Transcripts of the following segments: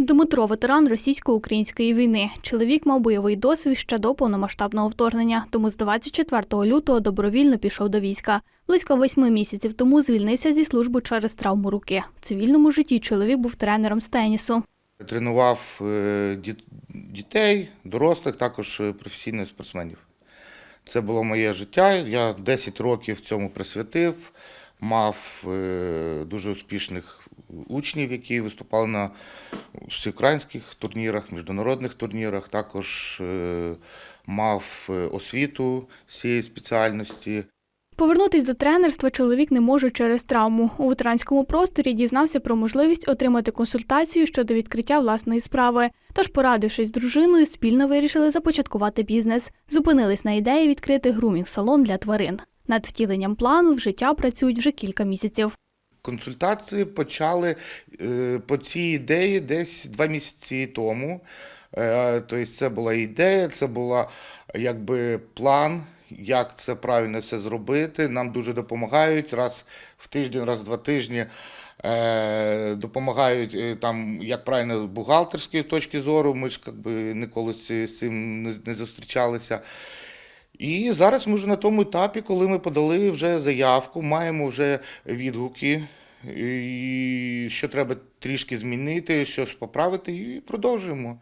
Дмитро ветеран російсько-української війни. Чоловік мав бойовий досвід ще до повномасштабного вторгнення, тому з 24 лютого добровільно пішов до війська. Близько восьми місяців тому звільнився зі служби через травму руки. В цивільному житті чоловік був тренером з тенісу. Тренував е, дітей, дорослих, також е, професійних спортсменів. Це було моє життя. Я 10 років цьому присвятив, мав е, дуже успішних учнів, які виступали на всеукраїнських турнірах, міжнародних турнірах. Також е, мав е, освіту цієї спеціальності. Повернутись до тренерства чоловік не може через травму. У ветеранському просторі дізнався про можливість отримати консультацію щодо відкриття власної справи. Тож, порадившись з дружиною, спільно вирішили започаткувати бізнес. Зупинились на ідеї відкрити грумінг-салон для тварин. Над втіленням плану в життя працюють вже кілька місяців. Консультації почали е, по цій ідеї десь два місяці тому. Е, Тобто це була ідея, це була якби план, як це правильно все зробити. Нам дуже допомагають раз в тиждень, раз в два тижні. е, Допомагають там, як правильно, з бухгалтерської точки зору. Ми ж якби ніколи з цим не зустрічалися. І зараз ми вже на тому етапі, коли ми подали вже заявку, маємо вже відгуки, і що треба трішки змінити, що ж поправити, і продовжуємо.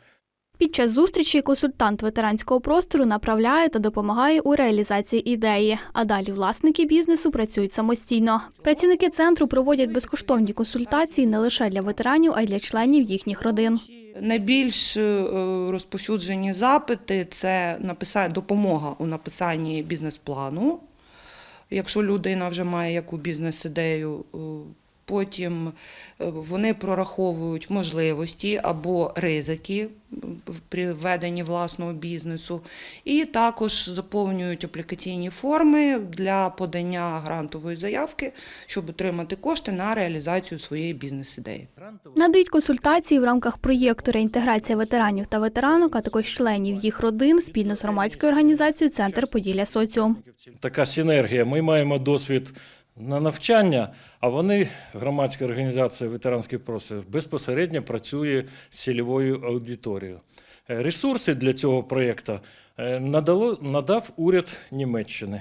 Під час зустрічі консультант ветеранського простору направляє та допомагає у реалізації ідеї. А далі власники бізнесу працюють самостійно. Працівники центру проводять безкоштовні консультації не лише для ветеранів, а й для членів їхніх родин. Найбільш е, розповсюджені запити це написання допомога у написанні бізнес-плану. Якщо людина вже має яку бізнес-ідею, е, потім е, вони прораховують можливості або ризики в- при веденні власного бізнесу, і також заповнюють аплікаційні форми для подання грантової заявки, щоб отримати кошти на реалізацію своєї бізнес-ідеї. Надають консультації в рамках проєкту реінтеграція ветеранів та ветеранок, а також членів їх родин спільно з громадською організацією Центр Поділля Соціум. така синергія. Ми маємо досвід на навчання, а вони, громадська організація ветеранський простір, безпосередньо працює з цільовою аудиторією. Е, Ресурси для цього проєкту е, надав уряд Німеччини.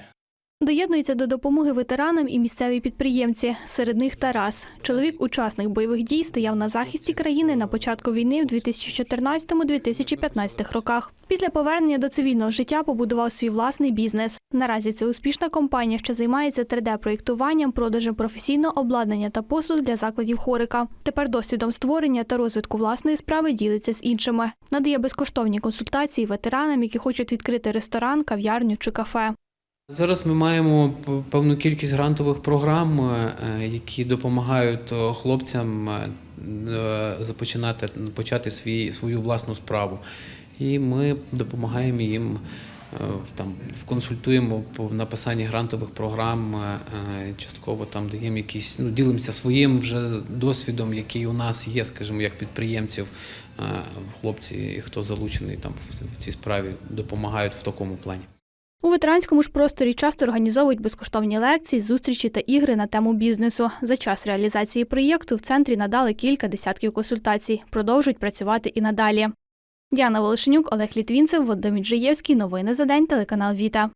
Доєднуються до допомоги ветеранам і місцеві підприємці. Серед них Тарас. Чоловік, учасник бойових дій, стояв на захисті країни на початку війни в 2014-2015 роках. Після повернення до цивільного життя побудував свій власний бізнес. Наразі це успішна компанія, що займається 3D-проєктуванням, продажем професійного обладнання та послуг для закладів хорика. Тепер досвідом створення та розвитку власної справи ділиться з іншими. Надає безкоштовні консультації ветеранам, які хочуть відкрити ресторан, кав'ярню чи кафе. Зараз ми маємо певну кількість грантових програм, е, які допомагають е, хлопцям е, започинати почати свій, свою власну справу. І ми допомагаємо їм там консультуємо по написанні грантових програм, частково там даємо якісь, ну ділимося своїм вже досвідом, який у нас є, скажімо, як підприємців. Хлопці, хто залучений там в цій справі, допомагають в такому плані. У ветеранському ж просторі часто організовують безкоштовні лекції, зустрічі та ігри на тему бізнесу. За час реалізації проєкту в центрі надали кілька десятків консультацій. Продовжують працювати і надалі. Діана Волошенюк, Олег Літвінцев, Вадим Джиєвський. Новини за день. Телеканал Віта.